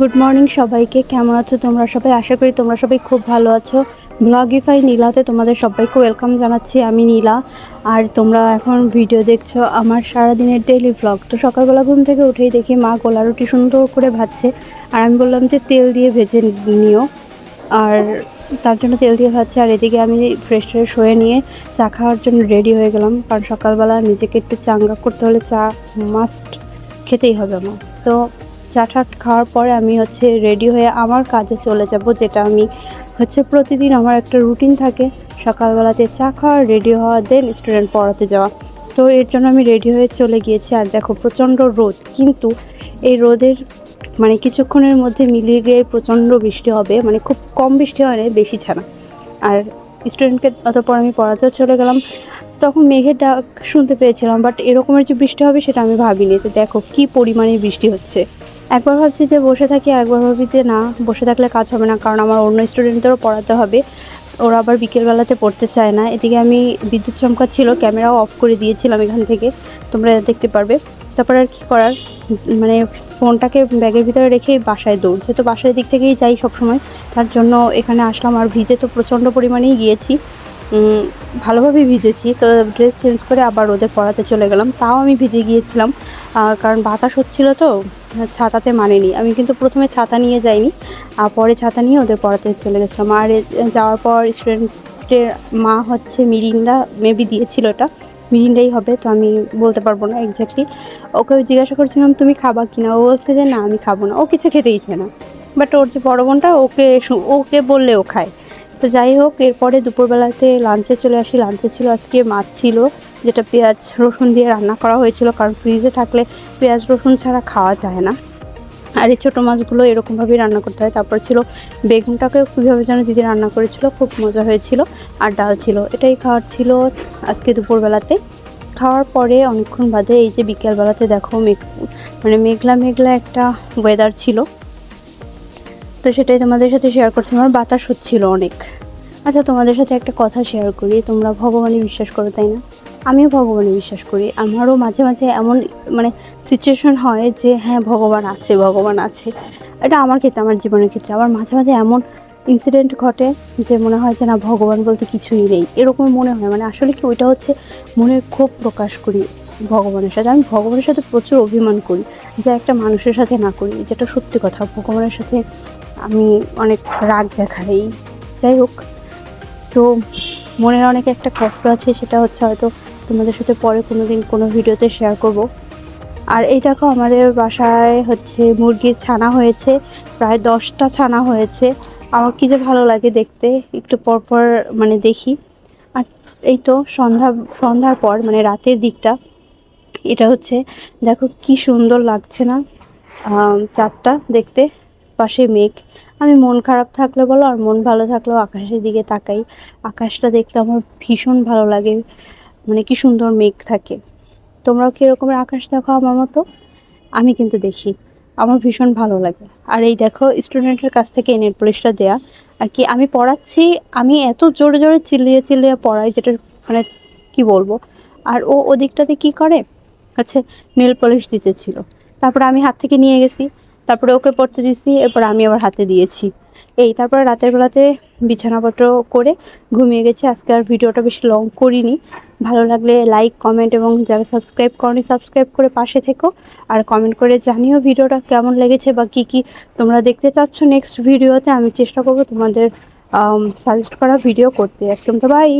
Good morning সবাইকে। কেমন আছো তোমরা সবাই? আশা করি তোমরা সবাই খুব ভালো আছো। ব্লগিফাই নীলাতে তোমাদের সবাইকে ওয়েলকাম জানাচ্ছি। আমি নীলা। আর তোমরা এখন ভিডিও দেখছ আমার সারাদিনের ডেলি ব্লগ তো সকালবেলা ঘুম থেকে উঠেই দেখি মা গোলা রুটি সুন্দর করে ভাজছে। আর আমি বললাম যে তেল দিয়ে ভেজে নিও। আর তার জন্য তেল দিয়ে ভাজছে। আর এদিকে আমি ফ্রেশ ফ্রেশ হয়ে নিয়ে চা খাওয়ার জন্য রেডি হয়ে গেলাম। কারণ সকালবেলা নিজেকে একটু চাঙ্গা করতে হলে চা মাস্ট খেতেই হবে আমার। তো চাটা খাওয়ার পরে আমি হচ্ছে রেডি হয়ে আমার কাজে চলে যাব, যেটা আমি হচ্ছে প্রতিদিন আমার একটা রুটিন থাকে। সকালবেলাতে চা খাওয়া রেডি হওয়া দেন স্টুডেন্ট পড়াতে যাওয়া। তো এর জন্য আমি রেডি হয়ে চলে গিয়েছি আর দেখো প্রচণ্ড রোদ। কিন্তু এই রোদের মানে কিছুক্ষণের মধ্যে মিলিয়ে গিয়ে প্রচণ্ড বৃষ্টি হবে মানে খুব কম বৃষ্টি হয় না, বেশি ছাড়া আর স্টুডেন্টকে অতপর আমি পড়াতেও চলে গেলাম। তখন মেঘের ডাক শুনতে পেয়েছিলাম বাট এরকমের যে বৃষ্টি হবে সেটা আমি ভাবিনি। তো দেখো কি পরিমাণে বৃষ্টি হচ্ছে। একবার ভাবছি যে বসে থাকি একবার ভাবি যে না, বসে থাকলে কাজ হবে না, কারণ আমার অন্য স্টুডেন্টদেরও পড়াতে হবে। ওরা আবার বিকেলবেলাতে পড়তে চায় না। এদিকে আমি বিদ্যুৎ চমকা ছিল, ক্যামেরাও অফ করে দিয়েছিলাম এখান থেকে। তোমরা দেখতে পারবে। তারপর আর কী করার? মানে ফোনটাকে ব্যাগের ভিতরে রেখে বাসায় দৌড়। যেহেতু বাসার দিক থেকেই যাই সবসময়, তার জন্য এখানে আসলাম। আর ভিজে তো প্রচণ্ড পরিমাণেই গিয়েছি। উম, ভালোভাবেই ভিজেছি তো ড্রেস চেঞ্জ করে আবার ওদের পড়াতে চলে গেলাম। তাও আমি ভিজে গিয়েছিলাম কারণ বাতাস হচ্ছিল তো ছাতাতে মানেনি। আমি কিন্তু প্রথমে ছাতা নিয়ে যাইনি আর পরে ছাতা নিয়ে ওদের পড়াতে চলে গেছিলাম। আর যাওয়ার পর স্টুডেন্টের মা হচ্ছে মিরিন্ডা মেবি দিয়েছিল ওটা মিরিন্ডাই হবে তো আমি বলতে পারব না এক্স্যাক্টলি ওকে জিজ্ঞাসা করছিলাম তুমি খাবা কিনা? ও বলছে যে না আমি খাব না। ও কিছু খেতেই চায় না। বাট ওর যে বড় বোনটা ওকে ওকে বললে ও খায়। তো যাই হোক, এরপরে দুপুরবেলাতে লাঞ্চে চলে আসি। লাঞ্চে ছিল আজকে মাছ ছিল, যেটা পেঁয়াজ রসুন দিয়ে রান্না করা হয়েছিল, কারণ ফ্রিজে থাকলে পেঁয়াজ রসুন ছাড়া খাওয়া যায় না। আর এই ছোটো মাছগুলো এরকমভাবেই রান্না করতে হয়। তারপর ছিল বেগুনটাকেও কীভাবে যেন দিদি রান্না করেছিল, খুব মজা হয়েছিল। আর ডাল ছিল, এটাই খাওয়ার ছিল আজকে দুপুরবেলাতে। খাওয়ার পরে অনেকক্ষণ বাদে এই যে বিকেলবেলাতে দেখো মেঘ মানে মেঘলা মেঘলা একটা ওয়েদার ছিল। তো সেটাই তোমাদের সাথে শেয়ার করছি আমার বাতাস হচ্ছিল অনেক। আচ্ছা তোমাদের সাথে একটা কথা শেয়ার করি। তোমরা ভগবানে বিশ্বাস করো, তাই না? আমিও ভগবানে বিশ্বাস করি। আমারও মাঝে মাঝে এমন মানে সিচুয়েশন হয় যে হ্যাঁ ভগবান আছে ভগবান আছে। এটা আমার ক্ষেত্রে, আমার জীবনের ক্ষেত্রে। আবার মাঝে মাঝে এমন ইনসিডেন্ট ঘটে যে, মনে হয় যে, না, ভগবান বলতে কিছুই নেই। এরকম মনে হয়। মানে আসলে কি, ওইটা হচ্ছে মনের ক্ষোভ প্রকাশ করি ভগবানের সাথে। আমি ভগবানের সাথে প্রচুর অভিমান করি। যা, একটা মানুষের সাথে না করি। যেটা সত্যি কথা, ভগবানের সাথে আমি অনেক রাগ দেখাই। যাই হোক, তো মনের অনেক একটা কষ্ট আছে, সেটা হচ্ছে হয়তো তোমাদের সাথে পরে কোনো দিন কোনো ভিডিওতে শেয়ার করব। আর এই দেখো আমাদের বাসায় হচ্ছে মুরগির ছানা হয়েছে, প্রায় দশটা ছানা হয়েছে। আমার কী যে ভালো লাগে দেখতে, একটু পর পর মানে দেখি। আর এই তো সন্ধ্যা, সন্ধ্যার পর মানে রাতের দিকটা, এটা হচ্ছে দেখো কি সুন্দর লাগছে না চাঁদটা দেখতে। পাশে মেঘ। আমি মন খারাপ থাকলে বলো আর মন ভালো থাকলেও আকাশের দিকে তাকাই। আকাশটা দেখতে আমার ভীষণ ভালো লাগে। মানে কি সুন্দর মেঘ থাকে। তোমরাও কীরকমের আকাশ দেখো আমার মতো? আমি কিন্তু দেখি। আমার ভীষণ ভালো লাগে। আর এই দেখো স্টুডেন্টের কাছ থেকে এই নেল পলিশটা দেয়া। আর কি, আমি পড়াচ্ছি, আমি এত জোরে জোরে চিল্লিয়ে চিল্লিয়ে পড়াই যেটা মানে কি বলব? আর ও ওদিকটাতে কি করে? হচ্ছে নেল পলিশ দিতেছিল। তারপরে আমি হাত থেকে নিয়ে গেছি। তারপরে ওকে পড়তে দিয়েছি, এরপর আমি আবার হাতে দিয়েছি। এই, তারপরে রাতের বেলাতে বিছানাপত্র করে ঘুমিয়ে গেছি। আজকে আর ভিডিওটা বেশি লং করিনি। ভালো লাগলে লাইক কমেন্ট এবং যারা সাবস্ক্রাইব করনি সাবস্ক্রাইব করে পাশে থেকো। আর কমেন্ট করে জানিও ভিডিওটা কেমন লেগেছে বা কি কি তোমরা দেখতে চাচ্ছ নেক্সট ভিডিওতে আমি চেষ্টা করব তোমাদের সাজেস্ট করা ভিডিও করতে। একদম তো বাই